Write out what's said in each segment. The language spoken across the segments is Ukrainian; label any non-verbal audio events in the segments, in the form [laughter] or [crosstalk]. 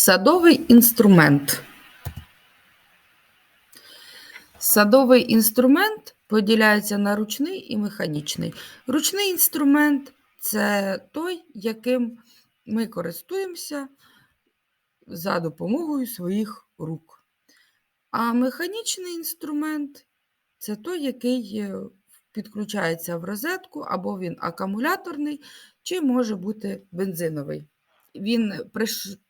Садовий інструмент. Садовий інструмент поділяється на ручний і механічний. Ручний інструмент це той, яким ми користуємося за допомогою своїх рук. А механічний інструмент це той, який е, підключається в розетку, або він акумуляторний, чи може бути бензиновий. Він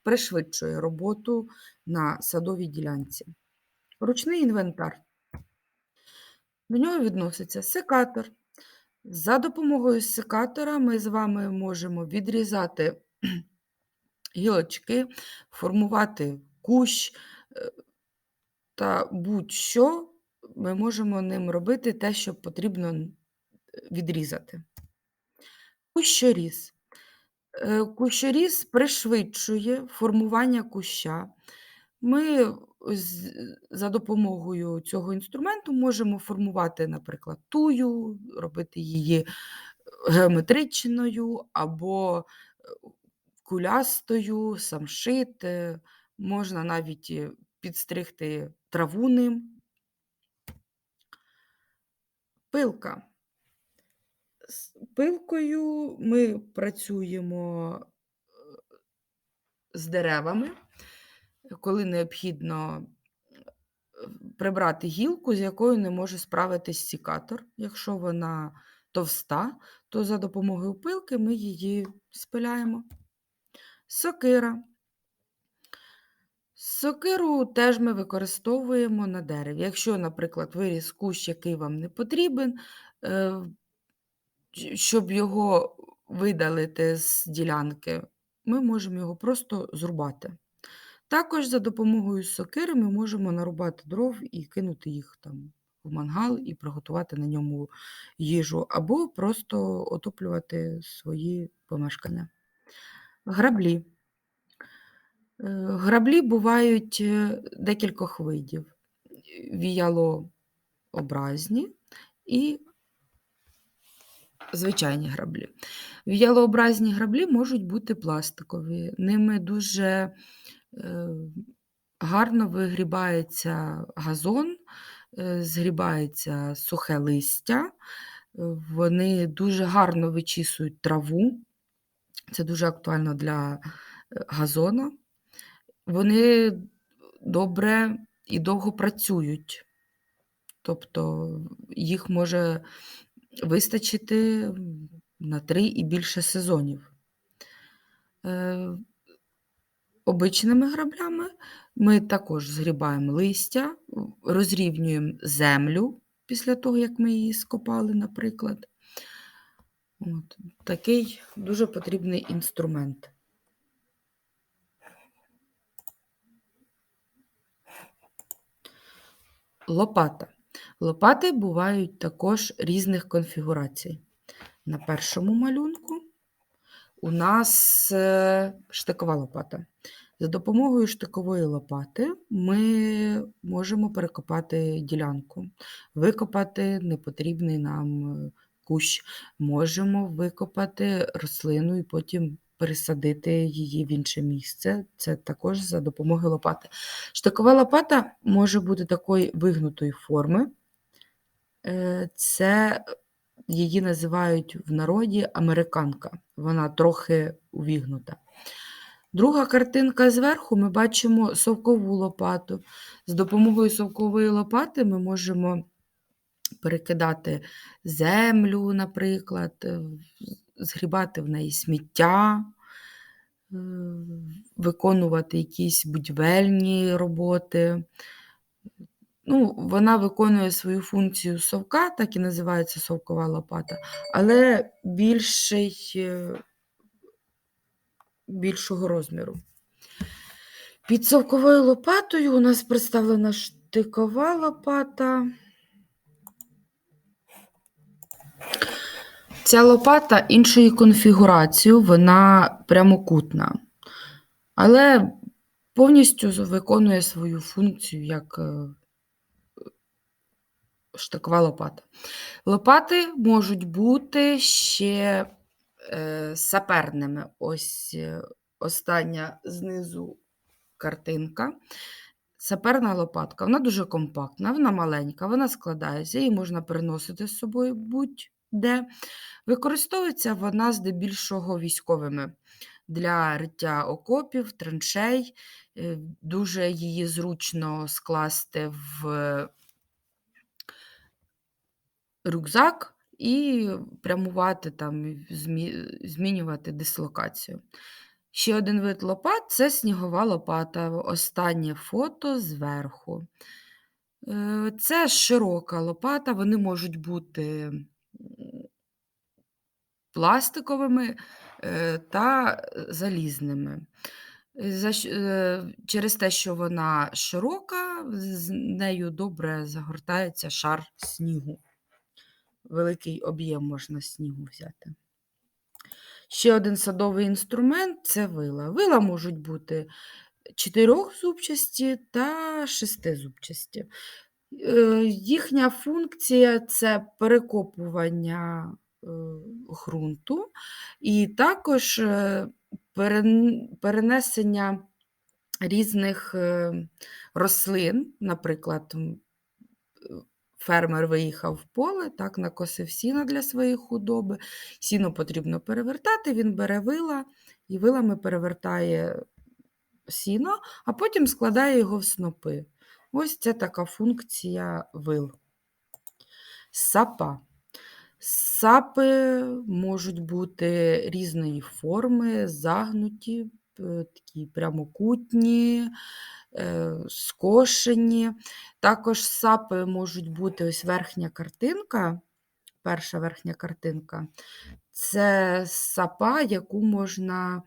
пришвидшує роботу на садовій ділянці. Ручний інвентар. До нього відноситься секатор. За допомогою секатора ми з вами можемо відрізати [clears throat] гілочки, формувати кущ е, та будь-що ми можемо ним робити те, що потрібно відрізати. Кущоріз. Е, Кущоріз пришвидшує формування куща. Ми з- за допомогою цього інструменту можемо формувати, наприклад, тую, робити її геометричною або е, кулястою, самшит. е, Можна навіть е, підстригти траву ним. Пилка. З пилкою ми працюємо е, з деревами, коли необхідно е, прибрати гілку, з якою не може справитись сікатор. Якщо вона товста, то за допомогою пилки ми її спиляємо. Сокира. Сокиру теж ми використовуємо на дереві. Якщо, наприклад, виріс кущ, який вам не потрібен, е, щоб його видалити з ділянки, ми можемо його просто зрубати. Також за допомогою сокири ми можемо нарубати дров і кинути їх там в мангал і приготувати на ньому їжу, або просто отоплювати свої помешкання. Граблі. Е, Граблі бувають е, декількох видів: віялообразні і звичайні граблі. Віялообразні граблі можуть бути пластикові. Ними дуже е, гарно вигрібається газон, е, згрібається сухе листя, е, вони дуже гарно вичісують траву. Це дуже актуально для газону. Вони добре і довго працюють. Тобто їх може вистачити на 3 і більше сезонів. Е, Обичними граблями ми також згрібаємо листя, розрівнюємо землю після того, як ми її скопали, наприклад. От, такий дуже потрібний інструмент. Лопата. Лопати бувають також різних конфігурацій. На першому малюнку у нас е, штикова лопата. За допомогою штикової лопати ми можемо перекопати ділянку, викопати непотрібний нам е, кущ, можемо викопати рослину і потім пересадити її в інше місце. Це також за допомогою лопати. Штикова лопата може бути такої вигнутої форми. Е, Це її називають в народі американка. Вона трохи увігнута. Друга картинка зверху ми бачимо совкову лопату. З допомогою совкової лопати ми можемо перекидати землю, наприклад, е, згрібати в неї сміття, е, виконувати якісь будівельні роботи. Ну, вона виконує свою функцію совка, так і називається совкова лопата, але більший, е, більшого розміру. Під совковою лопатою у нас представлена штикова лопата. Ця лопата іншої конфігурації, вона прямокутна, але повністю виконує свою функцію як е, штикова лопата. Лопати можуть бути ще е, саперними. Ось е, остання знизу картинка. Саперна лопатка, вона дуже компактна, вона маленька, вона складається, її можна переносити з собою будь-де. Використовується вона здебільшого військовими для риття окопів, траншей. Е, Дуже її зручно скласти в рюкзак і прямувати там, змі- змінювати дислокацію. Ще один вид лопат це снігова лопата. Останнє фото зверху. Е, Це широка лопата, вони можуть бути пластиковими е, та залізними. Е, Через те, що вона широка, з нею добре загортається шар снігу. Великий об'єм можна снігу взяти. Ще один садовий інструмент це вила. Вила можуть бути чотирьохзубчасті та шестизубчасті. Е, Їхня функція це перекопування е, ґрунту і також е, перенесення різних рослин, наприклад, фермер виїхав в поле, так, накосив сіно для своєї худоби. Сіно потрібно перевертати, він бере вила і вилами перевертає сіно, а потім складає його в снопи. Ось це така функція вил. Сапа. Сапи можуть бути різної форми, загнуті, такі прямокутні, е, скошені. Також сапи можуть бути ось верхня картинка, перша верхня картинка. Це сапа, яку можна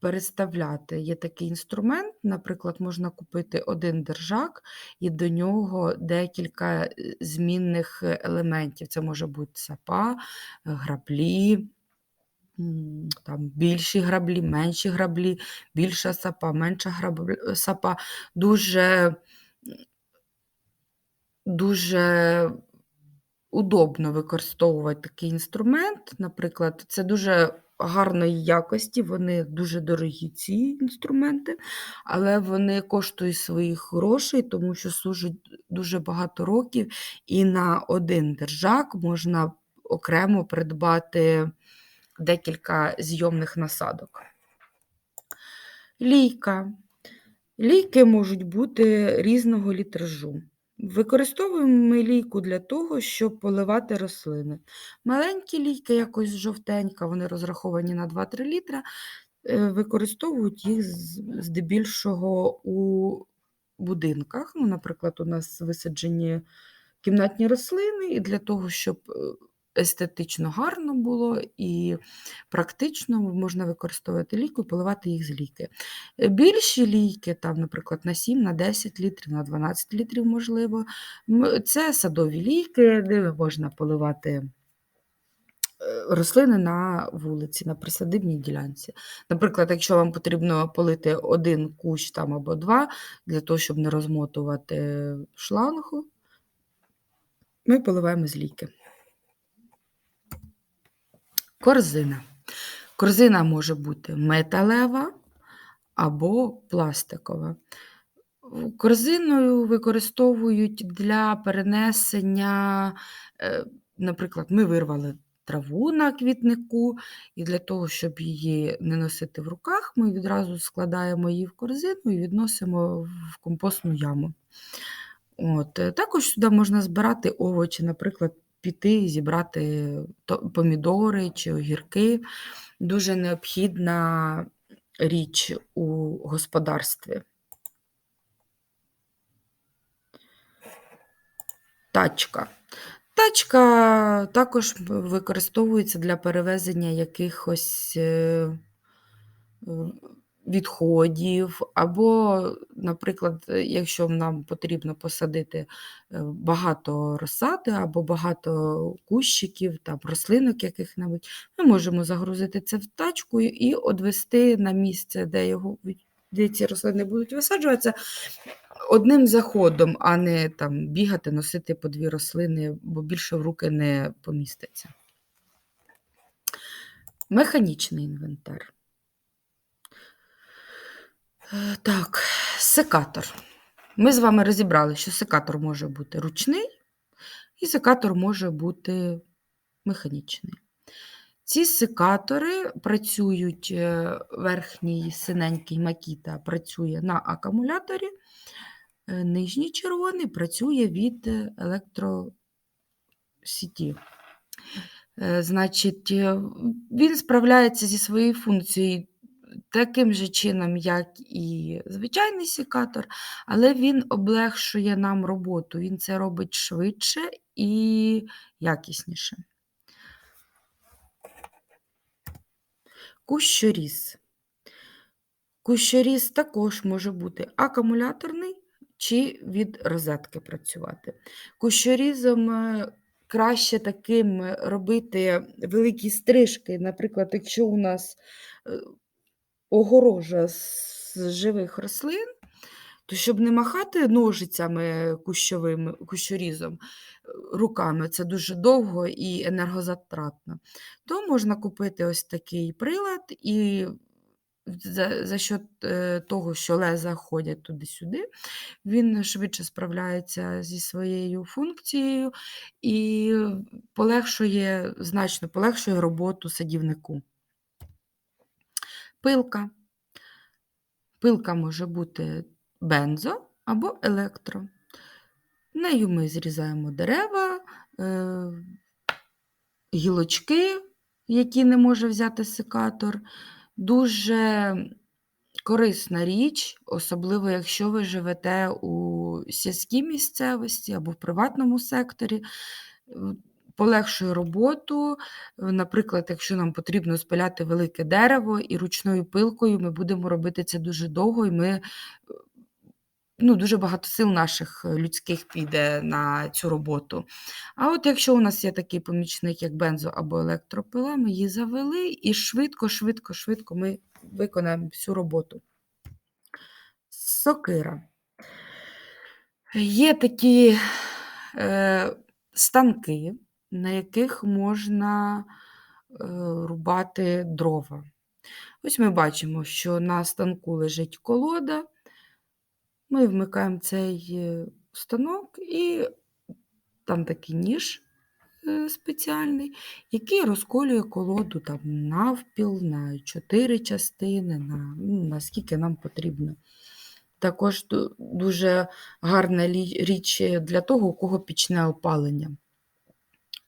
переставляти. Є такий інструмент, наприклад, можна купити один держак і до нього декілька е, змінних е, елементів. Це може бути сапа, е, граблі, м, там більші граблі, менші граблі, більша сапа, менша грабл- сапа. Дуже, дуже удобно використовувати такий інструмент. Наприклад, це дуже гарної якості, вони дуже дорогі, ці інструменти, але вони коштують своїх грошей, тому що служать дуже багато років, і на один держак можна окремо придбати декілька зйомних насадок. Лійка. Лійки можуть бути різного літражу. Використовуємо ми лійку для того, щоб поливати рослини. Маленькі лійки, якось жовтенька, вони розраховані на 2-3 літра, е, використовують їх здебільшого у будинках. Ну, наприклад, у нас висаджені кімнатні рослини, і для того, щоб е, естетично гарно було і практично можна використовувати лійку і поливати їх з лійки. Е, Більші лійки, там, наприклад, на 7, на 10 літрів, на 12 літрів, можливо, це садові лійки, де можна поливати е, рослини на вулиці, на присадибній ділянці. Наприклад, якщо вам потрібно полити один кущ там або два, для того, щоб не розмотувати шлангу, ми поливаємо з лійки. Корзина. Корзина може бути металева або пластикова. Корзиною використовують для перенесення, е, наприклад, ми вирвали траву на квітнику, і для того, щоб її не носити в руках, ми відразу складаємо її в корзину і відносимо в компостну яму. От. е, Також сюди можна збирати овочі, наприклад, піти і зібрати помідори чи огірки. Дуже необхідна річ у господарстві. Тачка. Тачка також використовується для перевезення якихось е, відходів, або, наприклад, якщо нам потрібно посадити е, багато розсади або багато кущиків, там, рослинок яких-небудь, ми можемо загрузити це в тачку і одвести на місце, де, його, де ці рослини будуть висаджуватися, одним заходом, а не там бігати, носити по дві рослини, бо більше в руки не поміститься. Механічний інвентар. Так, секатор. Ми з вами розібрали, що секатор може бути ручний і секатор може бути механічний. Ці секатори працюють, е, верхній синенький Макіта працює на акумуляторі, е, нижній червоний працює від електросіті. Е, Значить, він справляється зі своєю функцією таким же чином, як і звичайний секатор, але він облегшує нам роботу. Він це робить швидше і якісніше. Кущоріз. Кущоріз також може бути акумуляторний чи від розетки працювати. Кущорізом е, краще таким робити великі стрижки. Наприклад, якщо у нас е, огорожа з живих рослин, то щоб не махати ножицями кущовими, кущорізом е, руками, це дуже довго і енергозатратно, то можна купити ось такий прилад і за, за счет е, того, що леза ходять туди-сюди, він швидше справляється зі своєю функцією і полегшує, значно полегшує роботу садівнику. Пилка. Пилка може бути бензо або електро. Нею ми зрізаємо дерева, е, гілочки, які не може взяти секатор. Дуже корисна річ, особливо якщо ви живете у сільській місцевості або в приватному секторі. Полегшує роботу. Наприклад, якщо нам потрібно спиляти велике дерево і ручною пилкою ми будемо робити це дуже довго, і ми ну, дуже багато сил наших людських піде на цю роботу. А от якщо у нас є такий помічник, як бензо або електропила, ми її завели і швидко, швидко, швидко ми виконаємо всю роботу. Сокира. Є такі е, станки, на яких можна е, рубати дрова. Ось ми бачимо, що на станку лежить колода. Ми вмикаємо цей е, станок, і там такий ніж е, спеціальний, який розколює колоду там навпіл, на чотири частини, на, ну, наскільки нам потрібно. Також дуже гарна річ для того, у кого пічне опалення.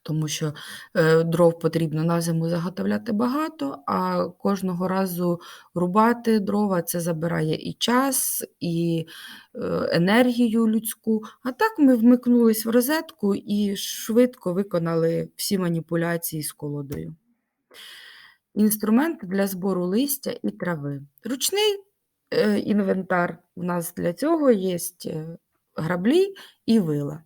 Тому що е, дров потрібно на зиму заготовляти багато, а кожного разу рубати дрова це забирає і час, і е, енергію людську. А так ми вмикнулись в розетку і швидко виконали всі маніпуляції з колодою. Інструменти для збору листя і трави. Ручний е, інвентар у нас для цього є граблі і вила.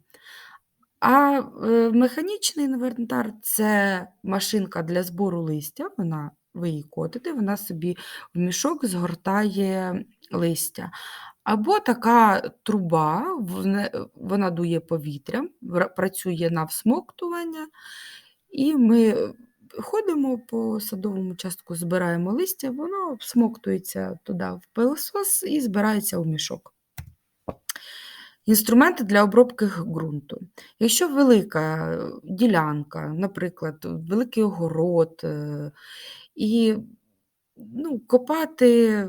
А е, механічний інвентар це машинка для збору листя. Вона, ви її котите, вона собі в мішок згортає листя. Або така труба, вона дує повітрям, працює на всмоктування, і ми ходимо по садовому частку, збираємо листя, воно всмоктується туди в пилосос і збирається у мішок. Інструменти для обробки ґрунту. Якщо велика е, ділянка, наприклад, великий огород, е, і ну, копати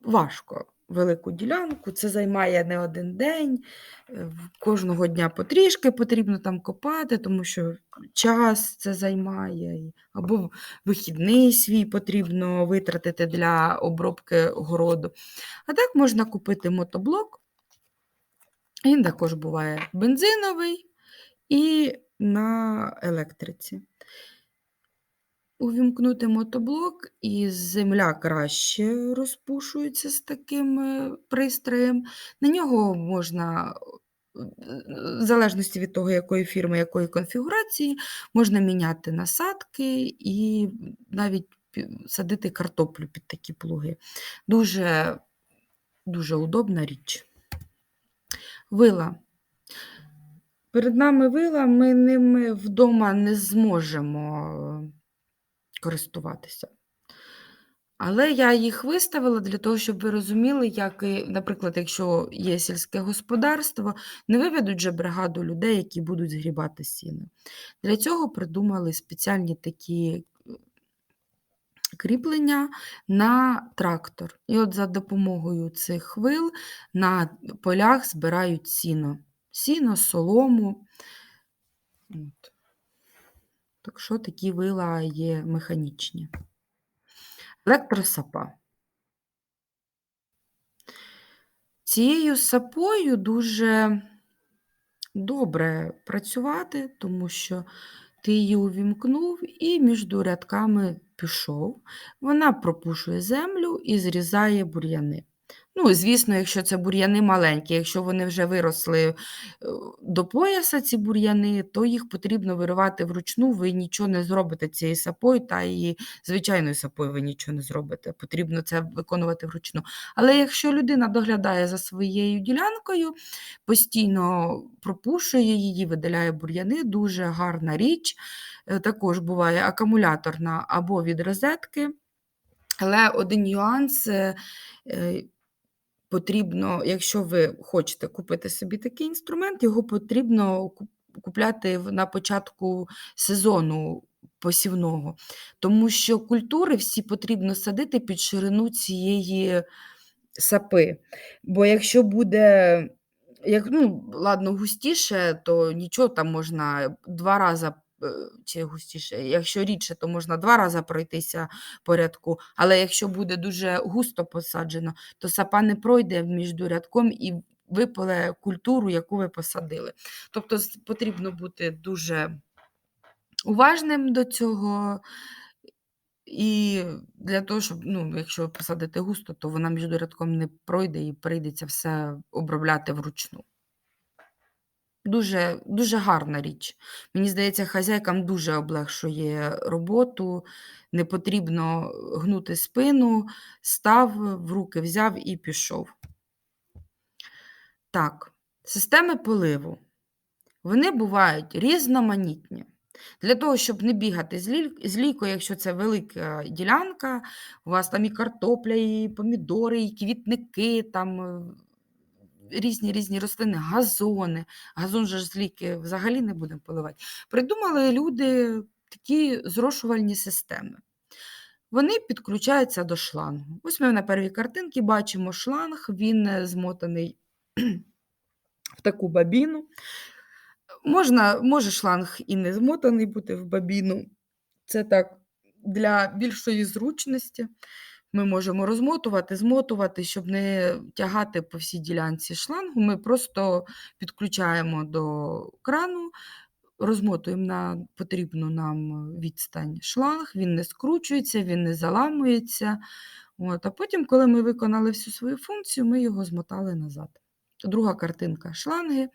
важко велику ділянку, це займає не один день, е, кожного дня потрішки потрібно там копати, тому що час це займає, або вихідний свій потрібно витратити для обробки городу. А так можна купити мотоблок. Він також буває бензиновий і на електриці. Увімкнути мотоблок, і земля краще розпушується з таким е, пристроєм. На нього можна, е, в залежності від того, якої фірми, якої конфігурації, можна міняти насадки і навіть садити картоплю під такі плуги. Дуже, дуже удобна річ. Вила. Перед нами вила, ми ними вдома не зможемо користуватися. Але я їх виставила для того, щоб ви розуміли, як наприклад, якщо є сільське господарство, не виведуть же бригаду людей, які будуть згрібати сіно. Для цього придумали спеціальні такі кріплення на трактор. І от за допомогою цих вил на полях збирають сіно. Сіно, солому. От. Так що такі вила є механічні. Електросапа. Цією сапою дуже добре працювати, тому що ти її увімкнув і між рядками пішов. Вона пропушує землю і зрізає бур'яни. Ну, звісно, якщо це бур'яни маленькі, якщо вони вже виросли е, до пояса, ці бур'яни, то їх потрібно виривати вручну, ви нічого не зробите цією сапою, та і звичайною сапою ви нічого не зробите. Потрібно це виконувати вручну. Але якщо людина доглядає за своєю ділянкою, постійно пропушує її, видаляє бур'яни, дуже гарна річ. Е, також буває акумуляторна або від розетки. Але один нюанс. е, потрібно, якщо ви хочете купити собі такий інструмент, його потрібно купляти на початку сезону посівного, тому що культури всі потрібно садити під ширину цієї сапи. Бо якщо буде, як, ну, ладно, густіше, то нічого там можна два рази чи густіше. Якщо рідше, то можна два рази пройтися по рядку, але якщо буде дуже густо посаджено, то сапа не пройде між рядком і випале культуру, яку ви посадили. Тобто потрібно бути дуже уважним до цього. І для того, щоб, ну, якщо ви посадите густо, то вона між рядком не пройде і прийдеться все обробляти вручну. Дуже дуже гарна річ. Мені здається, хазяйкам дуже облегшує роботу, не потрібно гнути спину, став, в руки взяв і пішов. Так, системи поливу. Вони бувають різноманітні. Для того, щоб не бігати з лійкою, якщо це велика ділянка, у вас там і картопля, і помідори, і квітники, там різні різні рослини, газони. Газон же з ліки взагалі не будемо поливати. Придумали люди такі зрошувальні системи. Вони підключаються до шлангу. Ось ми на первій картинці бачимо шланг, він е, змотаний в таку бабіну. Можна, Може шланг і не змотаний бути в бабіну. Це так для більшої зручності. Ми можемо розмотувати, змотувати, щоб не тягати по всій ділянці шлангу. Ми просто підключаємо до крану, розмотуємо на потрібну нам відстань шланг, він не скручується, він не заламується. От, А потім, коли ми виконали всю свою функцію, ми його змотали назад. Друга картинка шланги.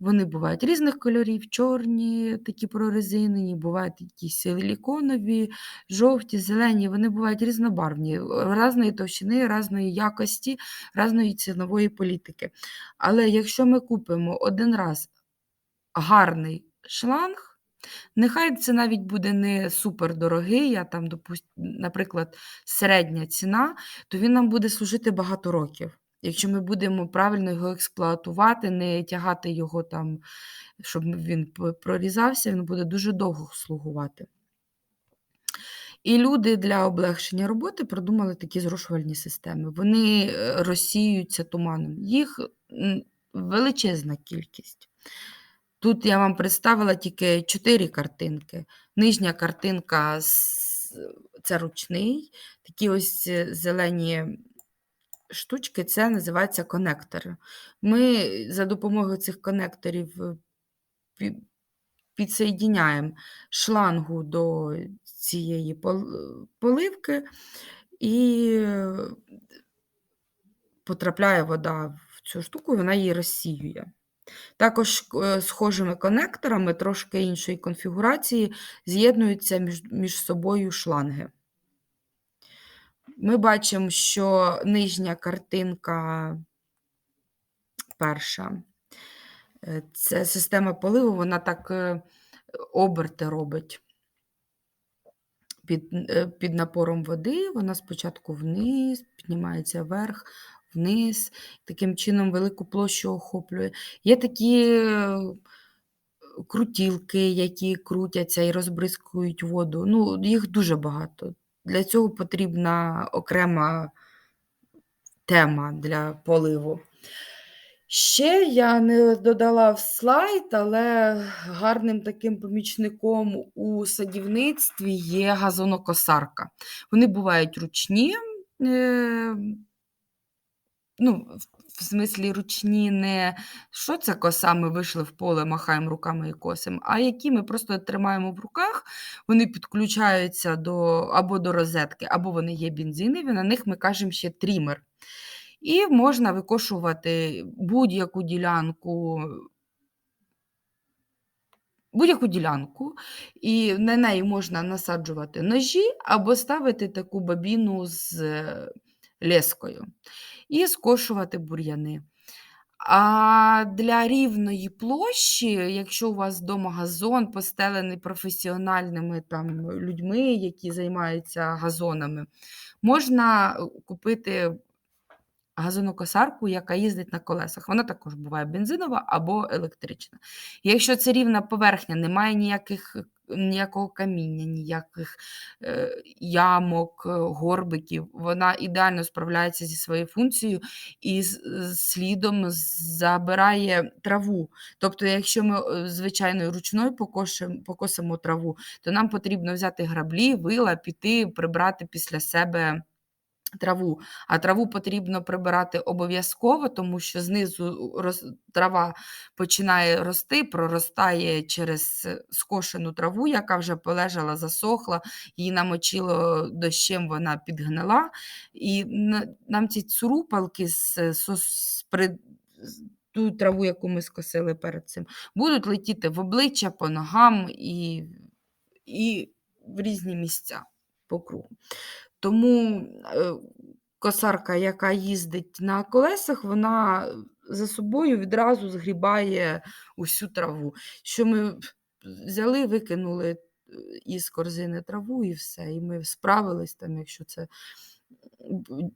Вони бувають різних кольорів, чорні, такі прорезинені, бувають якісь силіконові, жовті, зелені, вони бувають різнобарвні, різної товщини, різної якості, різної цінової політики. Але якщо ми купимо один раз гарний шланг, Нехай це навіть буде не супер дорогий, а там, наприклад, середня ціна, то він нам буде служити багато років. Якщо ми будемо правильно його експлуатувати, не тягати його там, щоб він прорізався, він буде дуже довго слугувати. І люди для облегшення роботи придумали такі зрошувальні системи. Вони е, розсіюються туманом. Їх величезна кількість. Тут я вам представила тільки чотири картинки. Нижня картинка це ручний, такі ось е, зелені штучки це називається конектори. Ми за допомогою цих конекторів е, підсоєдняємо шлангу до цієї поливки і е, потрапляє вода в цю штуку, вона її розсіює. Також е, схожими конекторами трошки іншої конфігурації з'єднуються між, між собою шланги. Ми бачимо, що нижня картинка перша. Е, це система поливу, вона так е, оберти робить. Під е, під напором води вона спочатку вниз, піднімається вверх, вниз, таким чином велику площу охоплює. Є такі крутілки, які крутяться і розбризкують воду. Ну, їх дуже багато. Для цього потрібна окрема тема для поливу. Ще я не додала в слайд, але гарним таким помічником у садівництві є газонокосарка. Вони бувають ручні, е, ну, в смислі ручні не що це коса, ми вийшли в поле, махаємо руками і косимо, а які ми просто тримаємо в руках, вони підключаються до або до розетки, або вони є бензинові, на них ми кажемо ще трімер. І можна викошувати будь-яку ділянку будь-яку ділянку, і на неї можна насаджувати ножі або ставити таку бабіну з е, лескою і скошувати бур'яни. А для рівної площі, якщо у вас вдома газон постелений професіональними там людьми, які займаються газонами, можна купити газонокосарку, яка їздить на колесах. Вона також буває бензинова або електрична. Якщо це рівна поверхня, немає ніяких. Ніякого каміння, ніяких е, ямок, е, горбиків. Вона ідеально справляється зі своєю функцією і з, слідом забирає траву. Тобто, якщо ми е, звичайною ручною покошимо, покосимо траву, то нам потрібно взяти граблі, вила, піти, прибрати після себе траву, а траву потрібно прибирати обов'язково, тому що знизу роз, трава починає рости, проростає через скошену траву, яка вже полежала, засохла, її намочило дощем, вона підгнила. І нам ці цурупалки з, з, з ту траву, яку ми скосили перед цим, будуть летіти в обличчя, по ногам і, і в різні місця по кругу. Тому е, косарка, яка їздить на колесах, вона за собою відразу згрібає усю траву. Що ми взяли, викинули е, із корзини траву і все. І ми справились, там, якщо це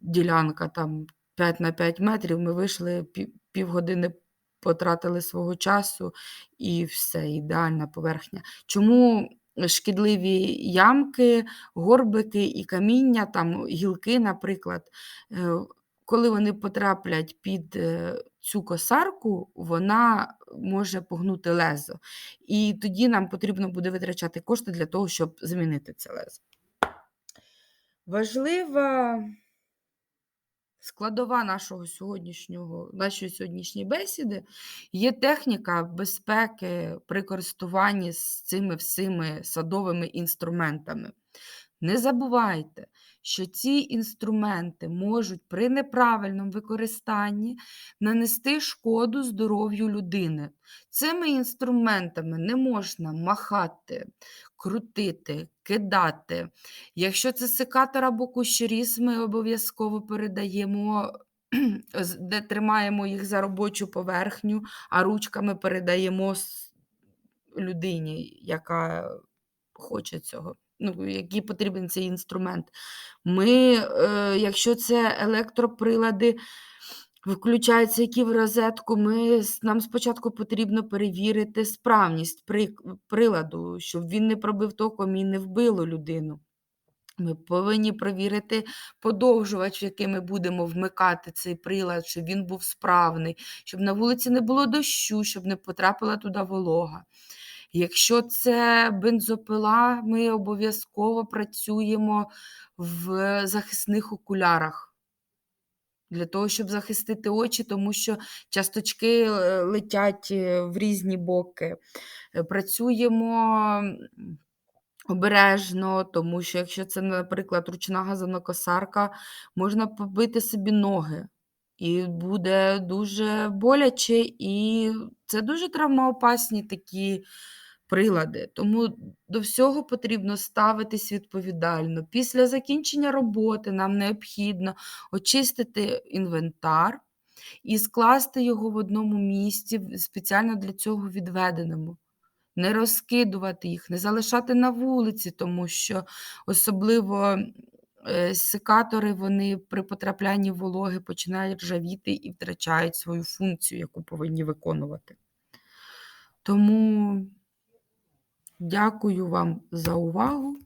ділянка там 5 на 5 метрів, ми вийшли півгодини. Потратили свого часу і все, ідеальна поверхня. Чому шкідливі ямки, горбики і каміння, там гілки, наприклад. Е, коли вони потраплять під е, цю косарку, вона може погнути лезо. І тоді нам потрібно буде витрачати кошти для того, щоб замінити це лезо. Важлива Складова нашого сьогоднішнього, нашої сьогоднішньої бесіди є техніка безпеки при користуванні з цими всіми садовими інструментами. Не забувайте, що ці інструменти можуть при неправильному використанні нанести шкоду здоров'ю людини. Цими інструментами не можна махати, крутити, кидати. Якщо це секатор або кущеріз, ми обов'язково передаємо. [clears throat] Де тримаємо їх за робочу поверхню, а ручками передаємо людині, яка хоче цього ну, який потрібен цей інструмент. Ми, е, Якщо це електроприлади, включаються які в розетку, ми, нам спочатку потрібно перевірити справність при, приладу, щоб він не пробив током і не вбило людину. Ми повинні провірити подовжувач, який ми будемо вмикати цей прилад, щоб він був справний, щоб на вулиці не було дощу, щоб не потрапила туди волога. Якщо це бензопила, ми обов'язково працюємо в захисних окулярах. Для того, щоб захистити очі, тому що часточки е, летять е, в різні боки. Е, працюємо обережно, тому що, якщо це, наприклад, ручна газонокосарка, можна побити собі ноги. І буде дуже боляче, і це дуже травмоопасні такі прилади. Тому до всього потрібно ставитись відповідально. Після закінчення роботи нам необхідно очистити інвентар і скласти його в одному місці, спеціально для цього відведеному. не розкидувати їх, не залишати на вулиці, тому що особливо, секатори, вони при потраплянні вологи починають ржавіти і втрачають свою функцію, яку повинні виконувати. Тому дякую вам за увагу.